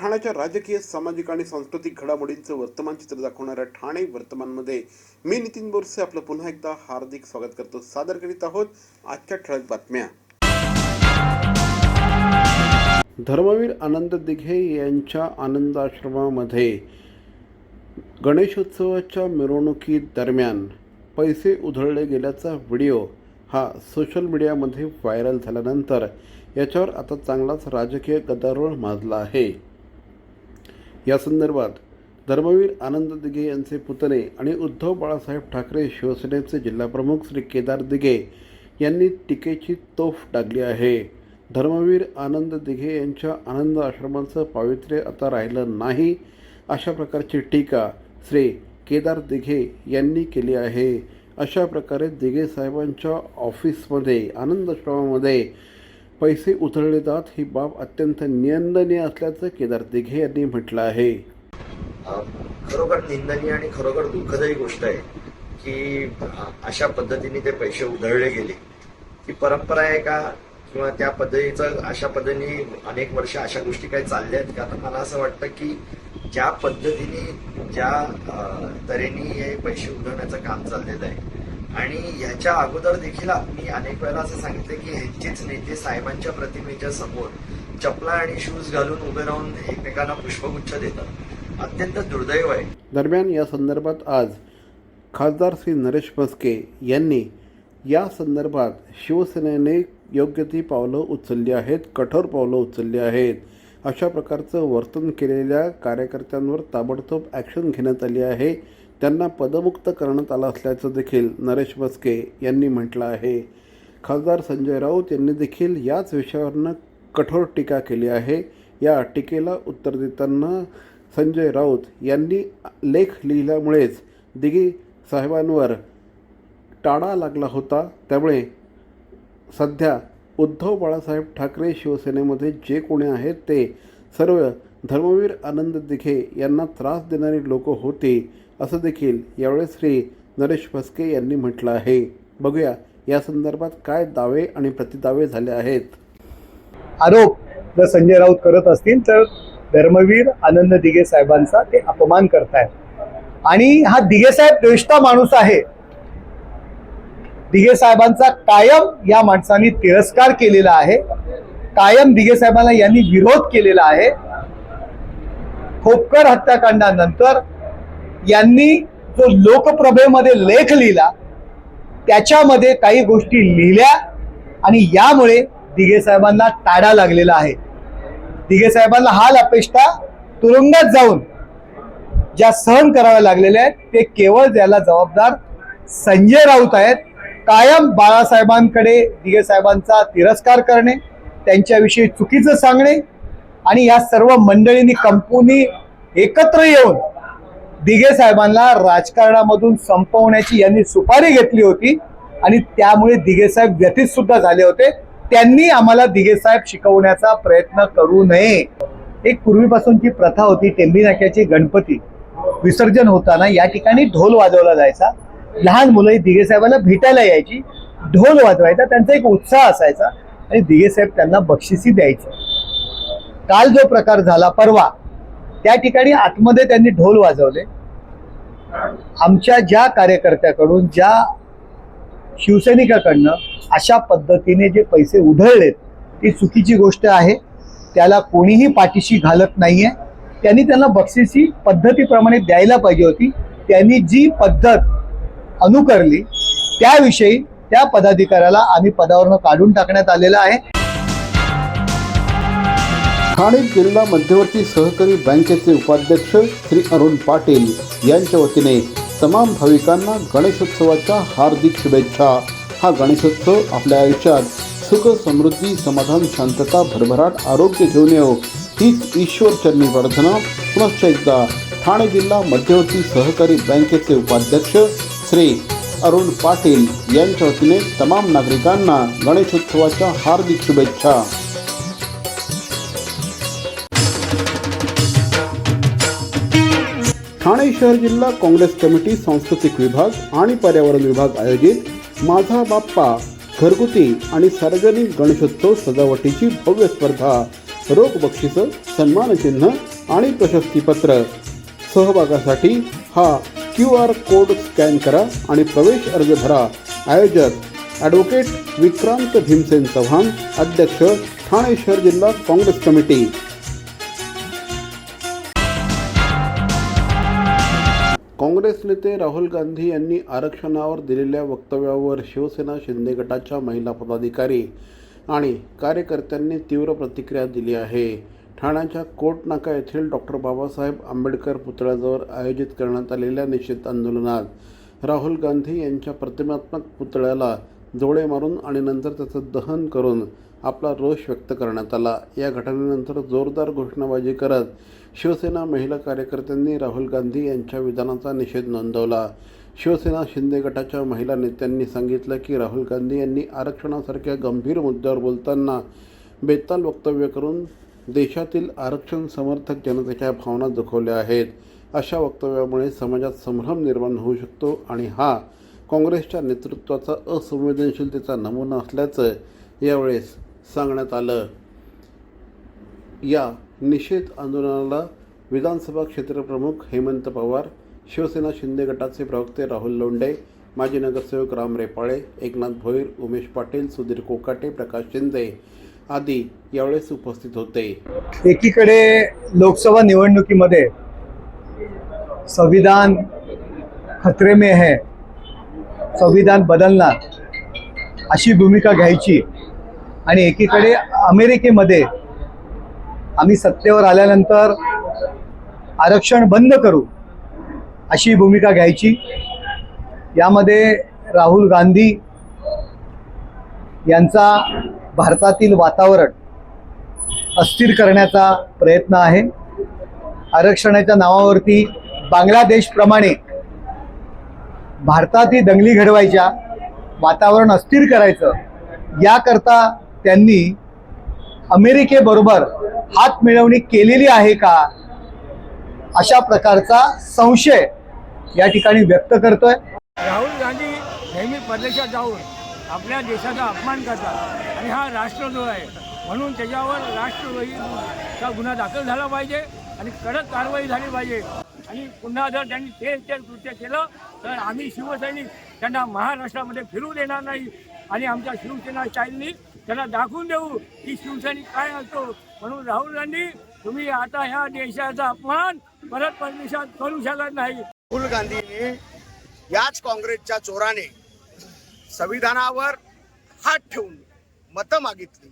ठाण्याच्या राजकीय सामाजिक आणि सांस्कृतिक घडामोडींचं वर्तमान चित्र दाखवणाऱ्या ठाणे वर्तमानमध्ये मी नितीन बोरसे आपलं पुन्हा एकदा हार्दिक स्वागत करतो. सादर करीत आहोत आजच्या ठळक बातम्या. धर्मवीर आनंद दिघे यांच्या आनंदाश्रमामध्ये गणेशोत्सवाच्या मिरवणुकीदरम्यान पैसे उधळले गेल्याचा व्हिडिओ हा सोशल मीडियामध्ये व्हायरल झाल्यानंतर याच्यावर आता चांगलाच राजकीय गदारोळ माजला आहे. या संदर्भात धर्मवीर आनंद दिघे यांचे पुतणे आणि उद्धव बाळासाहेब ठाकरे शिवसेनेचे जिल्हाप्रमुख श्री केदार दिघे यांनी टीकेची तोफ डागली आहे. धर्मवीर आनंद दिघे यांच्या आनंद आश्रमाचं पावित्र्य आता राहिलं नाही अशा प्रकारची टीका श्री केदार दिघे यांनी केली आहे. अशा प्रकारे दिघे साहेबांच्या ऑफिसमध्ये आनंद आश्रमामध्ये पैसे उचलले जात ही बाब अत्यंत निंदनीय असल्याचं केदार दिघे यांनी म्हटलं आहे. खरोखर निंदनीय आणि खरोखर दुःखदायी गोष्ट आहे की अशा पद्धतीने ते पैसे उधळले गेले. ती परंपरा आहे का? किंवा त्या पद्धतीचं अशा पद्धतीने अनेक वर्ष अशा गोष्टी काही चालल्या आहेत का? तर मला असं वाटतं की ज्या पद्धतीने ज्या तऱ्हेने हे पैसे उधळण्याचं काम चाललेलं आहे आणि ह्याच्या अगोदर देखील मी अनेक वेळेला असं सांगितलं की ह्यांचेच नेते साहेबांच्या प्रतिमेच्या समोर चपला आणि शूज घालून उभे राहून एकमेकांना पुष्पगुच्छ देतात. अत्यंत दुर्दैव आहे. दरम्यान या संदर्भात आज खासदार श्री नरेश मस्के यांनी या संदर्भात शिवसेनेने योग्य ती पावलं उचलली आहेत कठोर पावलं उचलली आहेत. अशा प्रकारचं वर्तन केलेल्या कार्यकर्त्यांवर ताबडतोब ॲक्शन घेण्यात आली आहे. त्यांना पदमुक्त करण्यात आलं असल्याचं देखील नरेश मस्के यांनी म्हटलं आहे. खासदार संजय राऊत यांनी देखील याच विषयावरनं कठोर टीका केली आहे. या टीकेला उत्तर देताना संजय राऊत यांनी लेख लिहिल्यामुळेच दिगी साहेबांवर टाळा लागला होता. त्यामुळे सध्या उद्धव बाळासाहेब ठाकरे शिवसेनेमध्ये जे कोणी आहेत ते सर्व धर्मवीर आनंद दिघे यांना त्रास देणारी लोक होती. असं देखील यावेळेस श्री नरेश फसके यांनी म्हटलं आहे. बघूया या संदर्भात काय दावे आणि प्रतिदावे झाले आहेत. आरोप जर संजय राऊत करत असतील तर धर्मवीर आनंद दिघे साहेबांचा ते अपमान करतायत. आणि हा दिघे साहेब द्वेष्टा माणूस आहे. दिघे साहेबांचा कायम या माणसांनी तिरस्कार केलेला आहे. कायम दिघे साहेबांना यांनी विरोध केलेला आहे. खोपकर हत्याकांडानंतर यांनी जो लोकप्रभेमध्ये लेख लिहिला त्याच्यामध्ये काही गोष्टी लिहिल्या आणि यामुळे दिघे साहेबांना ताडा लागलेला आहे. दिघे साहेबांना हाल अपेक्षा तुरुंगात जाऊन ज्या सहन कराव्या लागलेल्या आहेत ते केवळ त्याला जबाबदार संजय राऊत आहेत कायम बाळासाहेबांकडे दिघे साहेबांचा तिरस्कार करणे त्यांच्याविषयी चुकीचं सांगणे आणि या सर्व मंडळींनी कंपनी एकत्र येऊन दिघे साहेबांना राजकारणामधून संपवण्याची यांनी सुपारी घेतली होती आणि त्यामुळे दिघे साहेब व्यथित सुद्धा झाले होते. त्यांनी आम्हाला दिघे साहेब शिकवण्याचा प्रयत्न करू नये. एक पूर्वीपासूनची प्रथा होती टेंबी नाक्याची गणपती विसर्जन होताना या ठिकाणी ढोल वाजवला जायचा. लहान मुलं ही दिघे साहेबांना भेटायला यायची ढोल वाजवायचा त्यांचा एक उत्साह असायचा आणि दिघे साहेब त्यांना बक्षिसी द्यायची. काल जो प्रकार झाला परवा त्या ठिकाणी आतमध्ये त्यांनी ढोल वाजवले. आमच्या ज्या कार्यकर्त्याकडून ज्या शिवसैनिकाकडनं अशा पद्धतीने जे पैसे उधळलेत ती चुकीची गोष्ट आहे. त्याला कोणीही पाठीशी घालत नाहीये. त्यांनी त्यांना बक्षिसी पद्धतीप्रमाणे द्यायला पाहिजे होती. त्यांनी जी पद्धत अनुकरली त्याविषयी त्या पदाधिकाऱ्याला आम्ही पदावरनं काढून टाकण्यात आलेलं आहे. ठाणे जिल्हा मध्यवर्ती सहकारी बँकेचे उपाध्यक्ष श्री अरुण पाटील यांच्या वतीने तमाम भाविकांना गणेशोत्सवाच्या हार्दिक शुभेच्छा. हा गणेशोत्सव आपल्या आयुष्यात सुख समृद्धी समाधान शांतता भरभराट आरोग्य घेऊन येऊ हीच ईश्वर चरणी प्रार्थना. पुनश्च एकदा ठाणे जिल्हा मध्यवर्ती सहकारी बँकेचे उपाध्यक्ष श्री अरुण पाटील यांच्या वतीने तमाम नागरिकांना गणेशोत्सवाच्या हार्दिक शुभेच्छा. शहर जिल्हा काँग्रेस कमिटी सांस्कृतिक विभाग आणि पर्यावरण विभाग आयोजित माझा बाप्पा घरगुती आणि सार्वजनिक गणेशोत्सव सजावटीची भव्य स्पर्धा रोख बक्षिसं सन्मानचिन्ह आणि प्रशस्तीपत्र सहभागासाठी हा क्यू आर कोड स्कॅन करा आणि प्रवेश अर्ज भरा. आयोजक ॲडव्होकेट विक्रांत भीमसेन चव्हाण अध्यक्ष ठाणे शहर जिल्हा काँग्रेस कमिटी. काँग्रेस नेते राहुल गांधी यांनी आरक्षणावर दिलेल्या वक्तव्यावर शिवसेना शिंदे गटाच्या महिला पदाधिकारी आणि कार्यकर्त्यांनी तीव्र प्रतिक्रिया दिली आहे. ठाण्याच्या कोट नाका येथील डॉक्टर बाबासाहेब आंबेडकर पुतळ्याजवळ आयोजित करण्यात आलेल्या निषेध आंदोलनात राहुल गांधी यांच्या प्रतिमात्मक पुतळ्याला जोडे मारून आणि नंतर त्याचं दहन करून आपला रोष व्यक्त करण्यात आला. या घटनेनंतर जोरदार घोषणाबाजी करत शिवसेना महिला कार्यकर्त्यांनी राहुल गांधी यांच्या विधानाचा निषेध नोंदवला. शिवसेना शिंदे गटाच्या महिला नेत्यांनी सांगितलं की राहुल गांधी यांनी आरक्षणासारख्या गंभीर मुद्द्यावर बोलताना बेताल वक्तव्य करून देशातील आरक्षण समर्थक जनतेच्या भावना दुखवल्या आहेत. अशा वक्तव्यामुळे समाजात संभ्रम निर्माण होऊ शकतो आणि हा काँग्रेसच्या नेतृत्वाचा असंवेदनशीलतेचा नमुना असल्याचं यावेळेस सांगण्यात आलं. या निषेध आंदोलनाला विधानसभा क्षेत्रप्रमुख हेमंत पवार शिवसेना शिंदे गटाचे प्रवक्ते राहुल लोंढे माजी नगरसेवक राम रेपाळे एकनाथ भोईर उमेश पाटील सुधीर कोकाटे प्रकाश शिंदे आदी यावेळेस उपस्थित होते. एकीकडे लोकसभा निवडणुकीमध्ये संविधान खतरे में है संविधान बदलणार अशी भूमिका घ्यायची आणि एकीकडे अमेरिकेमध्ये आम्ही सत्तेवर आल्यानंतर आरक्षण बंद करू अशी भूमिका घ्यायची. यामध्ये राहुल गांधी यांचा भारतातील वातावरण अस्थिर करण्याचा प्रयत्न आहे. आरक्षणाच्या नावावरती बांगलादेशप्रमाणे भारतातही दंगली घडवायच्या वातावरण अस्थिर करायचं याकरता त्यांनी अमेरिकेबरोबर हात मिळवणी केलेली आहे का? अशा प्रकारचा संशय या ठिकाणी व्यक्त करतोय. राहुल गांधी नेहमी परदेशात जाऊन आपल्या देशाचा अपमान करतात आणि हा राष्ट्रद्रोह आहे. म्हणून त्याच्यावर राष्ट्रद्रोहीचा गुन्हा दाखल झाला पाहिजे आणि कडक कारवाई झाली पाहिजे. आणि पुन्हा जर त्यांनी तेच तेच कृत्य केलं तर आम्ही शिवसैनिक त्यांना महाराष्ट्रामध्ये फिरू देणार नाही. आणि आमच्या शिवसेना स्टाईलनी त्यांना दाखवून देऊ. की शिवसैनिक काय असतो? म्हणून राहुल गांधी तुम्ही आता ह्या देशाचा अपमान परत परदेशात करू शकत नाही. राहुल गांधीने याच काँग्रेसच्या चोराने संविधानावर हात ठेवून मतं मागितली.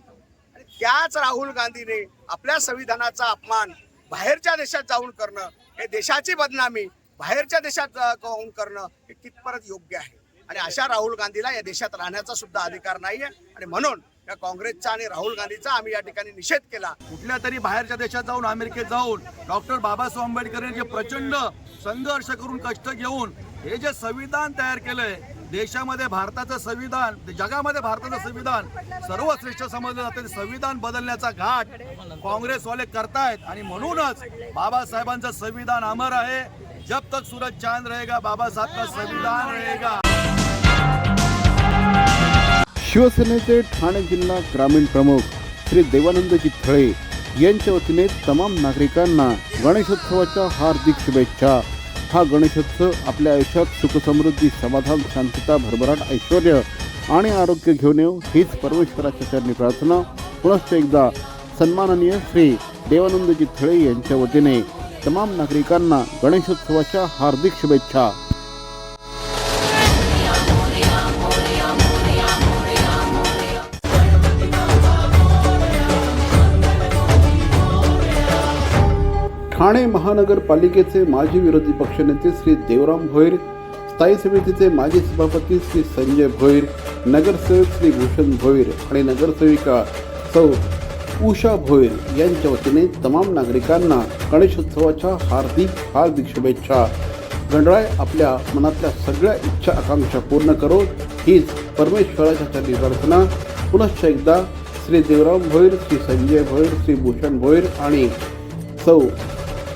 आणि त्याच राहुल गांधीने आपल्या संविधानाचा अपमान बाहेरच्या देशात जाऊन करणं हे देशाची बदनामी बाहेरच्या देशात जाऊन करणं हे कितपत योग्य आहे? आणि अशा राहुल गांधीला या देशात राहण्याचा सुद्धा अधिकार नाहीये. आणि म्हणून या काँग्रेसचा आणि राहुल गांधीचा आम्ही या ठिकाणी निषेध केला. कुठल्या तरी बाहेरच्या देशात जाऊन अमेरिकेत जाऊन डॉक्टर बाबासाहेब आंबेडकरांनी जे प्रचंड संघर्ष करून कष्ट घेऊन हे जे संविधान तयार केलंय देशामध्ये भारताचं संविधान जगामध्ये भारताचं संविधान सर्वश्रेष्ठ समजलं जातं. संविधान बदलण्याचा घाट काँग्रेसवाले करतायत आणि म्हणूनच बाबासाहेबांचं संविधान अमर आहे. जब तक सूरज चांद रहेगा बाबासाहेबचं संविधान रहेगा. शिवसेनेचे ठाणे जिल्हा ग्रामीण प्रमुख श्री देवानंदजी थळे यांच्या वतीने तमाम नागरिकांना गणेशोत्सवाच्या हार्दिक शुभेच्छा. हा गणेशोत्सव आपल्या आयुष्यात सुखसमृद्धी समाधान शांतता भरभराट ऐश्वर आणि आरोग्य घेऊन येऊ हीच परमेश्वराच्या चरणी प्रार्थना. पुनश्च एकदा सन्माननीय श्री देवानंदजी थळे यांच्या वतीने तमाम नागरिकांना गणेशोत्सवाच्या हार्दिक शुभेच्छा. ठाणे महानगरपालिकेचे माजी विरोधी पक्षनेते श्री देवराम भोईर स्थायी समितीचे माजी सभापती श्री संजय भोईर नगरसेवक श्री भूषण भोईर आणि नगरसेविका सौ उषा भोईर यांच्या वतीने तमाम नागरिकांना गणेशोत्सवाच्या हार्दिक हार्दिक शुभेच्छा. गणराय आपल्या मनातल्या सगळ्या इच्छा आकांक्षा पूर्ण करो. हीच परमेश्वराच्या चरणी प्रार्थना. पुनश्च एकदा श्री देवराम भोईर श्री संजय भोईर श्री भूषण भोईर आणि सौ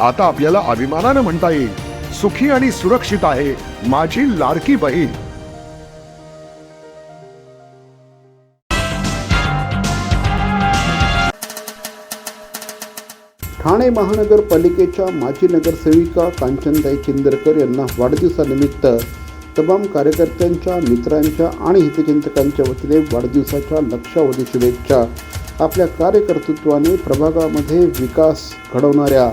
आता आपल्याला अभिमानानं म्हणता येईल सुखी आणि सुरक्षित आहे माझी लाडकी बहीण. ठाणे महानगरपालिकेच्या माजी नगरसेविका कांचनताई चिंदरकर यांना वाढदिवसानिमित्त तमाम कार्यकर्त्यांच्या मित्रांच्या आणि हितचिंतकांच्या वतीने वाढदिवसाच्या लक्षावधी शुभेच्छा. आपल्या कार्यकर्तृत्वाने प्रभागामध्ये विकास घडवणाऱ्या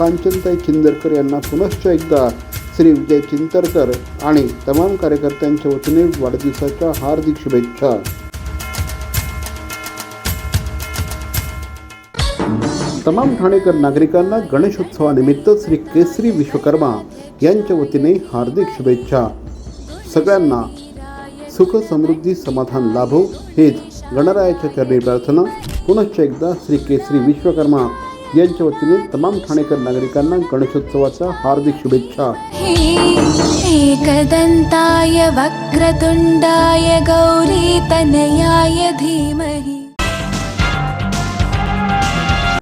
कांचनताई चिंदरकर यांना पुनश्च एकदा श्री विजय चिंतरकर आणि तमाम कार्यकर्त्यांच्या वतीने वाढदिवसाच्या हार्दिक शुभेच्छा. तमाम ठाणेकर नागरिकांना गणेशोत्सवानिमित्त श्री केसरी विश्वकर्मा यांच्या वतीने हार्दिक शुभेच्छा. सगळ्यांना सुख समृद्धी समाधान लाभो हेच गणरायाच्या चरणी प्रार्थना. पुनश्च एकदा श्री केसरी विश्वकर्मा यांच्या वतीने तमाम ठाणेकर नागरिकांना गणेशोत्सवाच्या हार्दिक शुभेच्छा. एकदन्ताय वक्रतुण्डाय गौरीतनयाय धीमहि.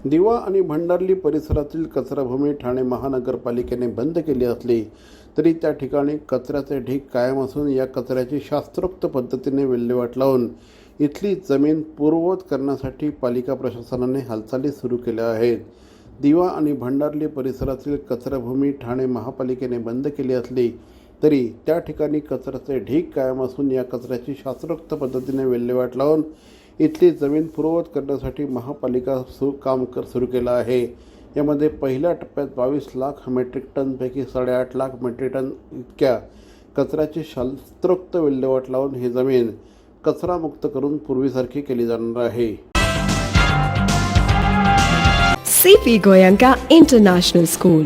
दिवा आणि भंडारली परिसरातील कचराभूमी ठाणे महानगरपालिकेने बंद केली असली तरी त्या ठिकाणी कचऱ्याचे ढीग कायम असून या कचऱ्याची शास्त्रोक्त पद्धतीने विल्हेवाट लावून इथली जमीन पूर्ववत करण्यासाठी पालिका प्रशासनाने हालचाली सुरू केल्या आहेत. दिवा आणि भंडारली परिसरातील कचराभूमी ठाणे महापालिकेने बंद केली असली तरी त्या ठिकाणी कचऱ्याचे ढीग कायम असून या कचऱ्याची शास्त्रोक्त पद्धतीने विल्हेवाट लावून इथली जमीन पूर्ववत करण्यासाठी महापालिका सु काम कर सुरू केलं आहे. यामध्ये पहिल्या टप्प्यात बावीस लाख मेट्रिक टनपैकी साडेआठ लाख मेट्रिक टन इतक्या कचऱ्याची शास्त्रोक्त विल्हेवाट लावून ही जमीन कचरामुक्त करून पूर्वीसारखी केली जाणार आहे CP Goyanka International School.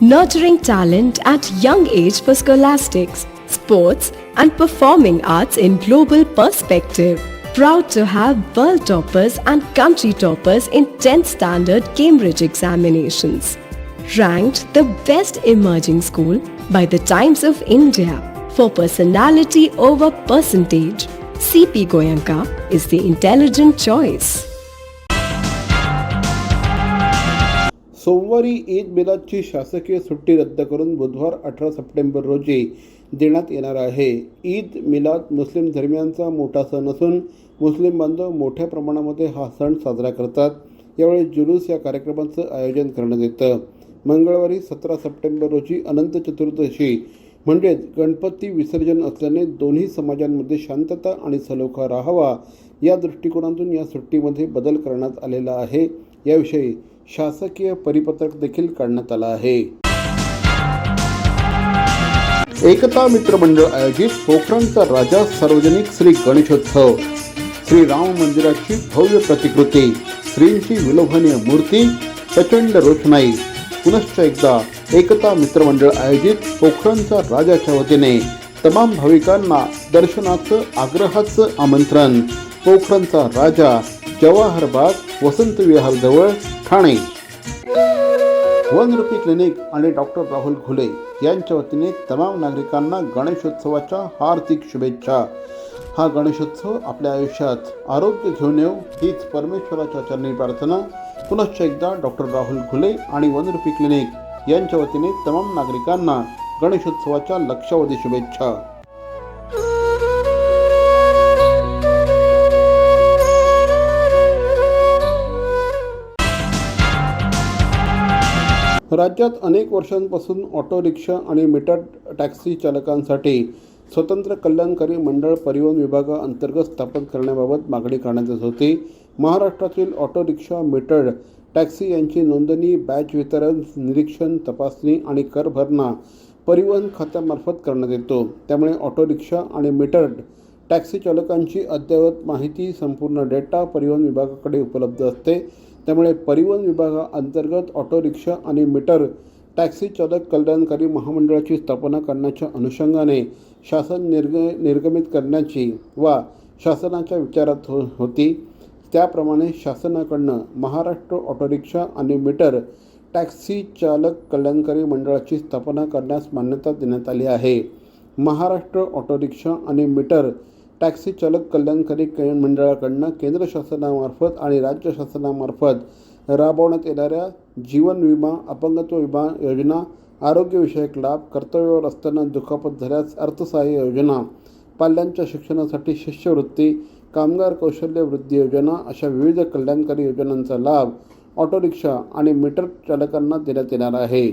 Nurturing talent at young age for scholastics, sports, and performing arts in global perspective. Proud to have world toppers and country toppers in 10th standard Cambridge examinations. Ranked the best emerging school by the Times of India for personality over percentage. CP Goyanka is the intelligent choice. सोमवारी ईद मिलादची शासकीय सुट्टी रद्द करून बुधवार अठरा September रोजी देण्यात येणार आहे. ईद मिलाद मुस्लिम धर्मियांचा मोठा सण असून मुस्लिम बांधव मोठ्या प्रमाणामध्ये हा सण साजरा करतात. यावेळी जुलूस या कार्यक्रमाचं आयोजन करण्यात येतं. मंगळवारी सतरा सप्टेंबर रोजी अनंत चतुर्दशी म्हणजेच गणपती विसर्जन असल्याने दोन्ही समाजांमध्ये शांतता आणि सलोखा राहावा या दृष्टिकोनातून या सुट्टीमध्ये बदल करण्यात आलेला आहे. याविषयी शासकीय परिपत्रक देखील काढण्यात आलं आहे. एकता मित्र मंडळ आयोजित पोखरणचा राजा सार्वजनिक श्री गणेशोत्सव. श्री राम मंदिराची भव्य प्रतिकृती श्रींची विलोभनीय मूर्ती प्रचंड रोषणाई. पुनश्च एकदा एकता मित्रमंडळ आयोजित पोखरणचा राजाच्या वतीने तमाम भाविकांना दर्शनाचं आग्रहाचं आमंत्रण. पोखरणचा राजा जवाहर बाग वसंत विहारजवळ ठाणे. वनरुपी क्लिनिक आणि डॉक्टर राहुल घुले यांच्या वतीने तमाम नागरिकांना गणेशोत्सवाच्या हार्दिक शुभेच्छा. हा गणेशोत्सव आपल्या आयुष्यात आरोग्य घेऊन येऊ हीच परमेश्वराच्या चरणी प्रार्थना. पुनश्च एकदा डॉक्टर राहुल घुले आणि वनरुपी क्लिनिक यांच्या वतीने तमाम नागरिकांना गणेशोत्सवाच्या लक्षावधी शुभेच्छा. राज्यात अनेक वर्षांपासून ऑटो रिक्षा आणि मीटर टॅक्सी चालकांसाठी स्वतंत्र कल्याणकारी मंडळ परिवहन विभागाअंतर्गत स्थापन करण्याबाबत मागणी करण्यात येत होती. महाराष्ट्रातील ऑटो रिक्षा मीटर टॅक्सी यांची नोंदणी बॅच वितरण निरीक्षण तपासणी आणि कर भरणा परिवहन खात्यामार्फत करण्यात येतो. त्यामुळे ऑटो रिक्षा आणि मीटर्ड टॅक्सी चालकांची अद्ययावत माहिती संपूर्ण डेटा परिवहन विभागाकडे उपलब्ध असते. त्यामुळे परिवहन विभागाअंतर्गत ऑटो रिक्षा आणि मीटर टॅक्सी चालक कल्याणकारी महामंडळाची स्थापना करण्याच्या अनुषंगाने शासन निर्ग निर्गमित करण्याची वा शासनाच्या विचारात हो होती. त्याप्रमाणे शासनाकडनं महाराष्ट्र ऑटो रिक्षा आणि मीटर टॅक्सी चालक कल्याणकारी मंडळाची स्थापना करण्यास मान्यता देण्यात आली आहे. महाराष्ट्र ऑटो रिक्षा आणि मीटर टॅक्सी चालक कल्याणकारी मंडळाकडनं केंद्र शासनामार्फत आणि राज्य शासनामार्फत राबवण्यात येणाऱ्या जीवन विमा अपंगत्व विमा योजना आरोग्यविषयक लाभ कर्तव्यावर असताना दुखापत झाल्यास अर्थसहाय्य योजना पाल्यांच्या शिक्षणासाठी शिष्यवृत्ती कामगार कौशल्य वृद्धी योजना अशा विविध कल्याणकारी योजनांचा लाभ ऑटो रिक्षा आणि मीटर चालकांना देण्यात येणार आहे.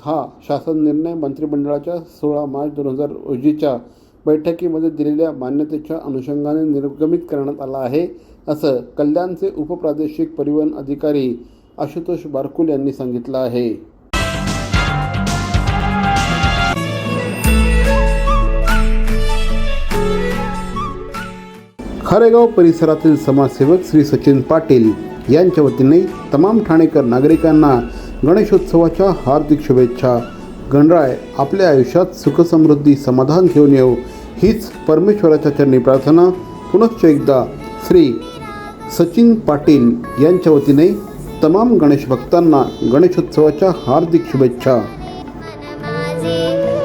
हा शासन निर्णय मंत्रिमंडळाच्या सोळा मार्च दोन हजार रोजीच्या बैठकीमध्ये दिलेल्या मान्यतेच्या अनुषंगाने निर्गमित करण्यात आला आहे असं कल्याणचे उपप्रादेशिक परिवहन अधिकारी आशुतोष बारकुल यांनी सांगितलं आहे. खारेगाव परिसरातील समाजसेवक श्री सचिन पाटील यांच्या वतीने तमाम ठाणेकर नागरिकांना गणेशोत्सवाच्या हार्दिक शुभेच्छा. गणराय आपल्या आयुष्यात सुखसमृद्धी समाधान घेऊन येऊ हीच परमेश्वराच्या चरणी प्रार्थना. पुनश्च एकदा श्री सचिन पाटील यांच्या वतीने तमाम गणेश भक्तांना गणेशोत्सवाच्या हार्दिक शुभेच्छा.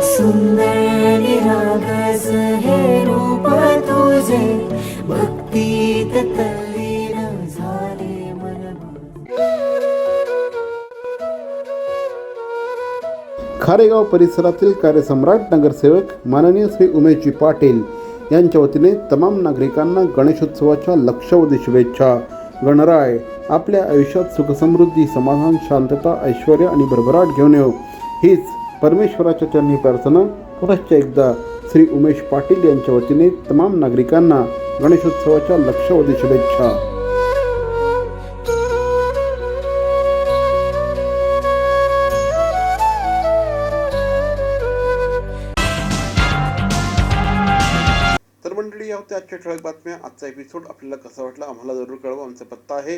सुंदर तल्लीन झाले खारेगाव परिसरातील कार्यसम्राट नगरसेवक माननीय श्री उमेशजी पाटील यांच्या वतीने तमाम नागरिकांना गणेशोत्सवाच्या लक्षावधी शुभेच्छा. गणराय आपल्या आयुष्यात सुखसमृद्धी समाधान शांतता ऐश्वर आणि भरभराट घेऊन येऊ. हीच परमेश्वराच्या चरणी प्रार्थना. पुनश्च एकदा श्री उमेश पाटील यांच्या वतीने तमाम नागरिकांना गणेशोत्सवाच्या लक्षावधी शुभेच्छा. तर मंडळी या होत्या आजच्या ठळक बातम्या. आजचा एपिसोड आपल्याला कसा वाटला आम्हाला जरूर कळवा. आमचा पत्ता आहे